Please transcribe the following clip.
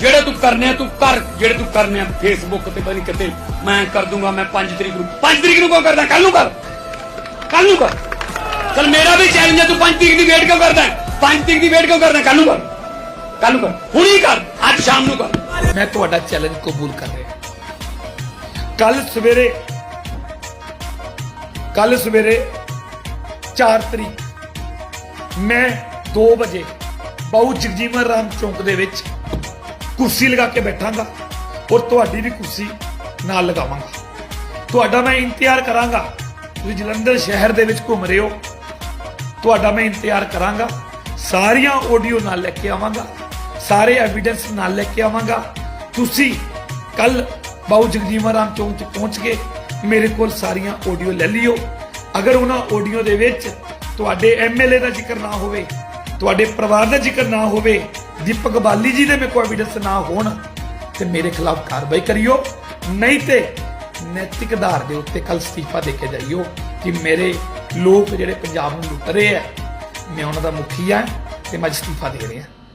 ਜਿਹੜੇ ਤੂੰ ਕਰਨੇ ਤੂੰ ਕਰ। ਜਿਹੜੇ ਤੂੰ ਕਰਨੇ ਫੇਸਬੁੱਕ ਤੇ ਬਣੀ ਕਿਤੇ ਮੈਂ ਕਰ ਦੂੰਗਾ, ਮੈਂ 5 ਤਰੀਕ ਨੂੰ। 5 ਤਰੀਕ ਨੂੰ ਕਿਉਂ ਕਰਦਾ? ਕੱਲ ਨੂੰ ਕਰ। ਕੱਲ ਨੂੰ ਕਰ। ਚਲ ਮੇਰਾ ਵੀ ਚੈਲੰਜ ਹੈ ਤੂੰ 5 ਤਰੀਕ ਦੀ ਵੇਟ ਕਿਉਂ ਕਰਦਾ? 5 ਤਰੀਕ ਦੀ ਵੇਟ ਕਿਉਂ ਕਰਦਾ? ਕੱਲ ਨੂੰ ਕਰ। ਕੱਲ ਨੂੰ ਕਰ। ਹੁਣੀ ਕਰ। ਅੱਜ ਸ਼ਾਮ ਨੂੰ ਕਰ। ਮੈਂ ਤੁਹਾਡਾ ਚੈਲੰਜ ਕਬੂਲ ਕਰ ਰਿਹਾ। ਕੱਲ ਸਵੇਰੇ ਕੱਲ ਸਵੇਰੇ 4 ਤਰੀਕ, ਮੈਂ 2 ਵਜੇ ਬਾਉ ਜਗਜੀਵਨ ਰਾਮ ਚੌਂਕ ਦੇ ਵਿੱਚ ਕੁਰਸੀ ਲਗਾ ਕੇ ਬੈਠਾਂਗਾ ਔਰ ਤੁਹਾਡੀ ਵੀ ਕੁਰਸੀ ਨਾਲ ਲਗਾਵਾਂਗਾ। ਤੁਹਾਡਾ ਮੈਂ ਇੰਤਜ਼ਾਰ ਕਰਾਂਗਾ ਤੁਸੀਂ ਜਲੰਧਰ ਸ਼ਹਿਰ ਦੇ ਵਿੱਚ ਘੁੰਮ ਰਹੇ ਹੋ। ਤੁਹਾਡਾ ਮੈਂ ਇੰਤਜ਼ਾਰ ਕਰਾਂਗਾ, ਸਾਰੀਆਂ ਆਡੀਓ ਨਾਲ ਲੈ ਕੇ ਆਵਾਂਗਾ, ਸਾਰੇ ਐਵੀਡੈਂਸ ਨਾਲ ਲੈ ਕੇ ਆਵਾਂਗਾ। ਤੁਸੀਂ ਕੱਲ ਬਾਉ ਜਗਜੀਵਨ ਰਾਮ ਚੌਂਕ 'ਚ ਪਹੁੰਚ ਕੇ ਮੇਰੇ ਕੋਲ ਸਾਰੀਆਂ ਆਡੀਓ ਲੈ ਲਿਓ। ਅਗਰ ਉਹਨਾਂ ਆਡੀਓ ਦੇ ਵਿੱਚ ਤੁਹਾਡੇ ਐਮਐਲਏ ਦਾ ਜ਼ਿਕਰ ਨਾ ਹੋਵੇ, ਤੁਹਾਡੇ ਪਰਿਵਾਰ ਦਾ ਜ਼ਿਕਰ ਨਾ ਹੋਵੇ ਦੀਪਕ ਬਾਲੀ ਜੀ ਦੇ ਮੇਰੇ ਕੋਲ ਐਵੀਡੈਂਸ ਨਾ ਹੋਣ ਤੇ ਮੇਰੇ ਖਿਲਾਫ ਕਾਰਵਾਈ ਕਰਿਓ। ਨਹੀਂ ਤੇ ਨੈਤਿਕ ਆਧਾਰ ਦੇ ਉੱਤੇ ਕੱਲ ਅਸਤੀਫਾ ਦੇ ਕੇ ਜਾਈਓ ਕਿ ਮੇਰੇ ਲੋਕ ਜਿਹੜੇ ਪੰਜਾਬ ਨੂੰ ਲੁੱਟ ਰਹੇ ਆ, ਮੈਂ ਉਹਨਾਂ ਦਾ ਮੁਖੀ ਆ ਤੇ ਮੈਂ ਅਸਤੀਫਾ ਦੇ ਰਿਹਾ।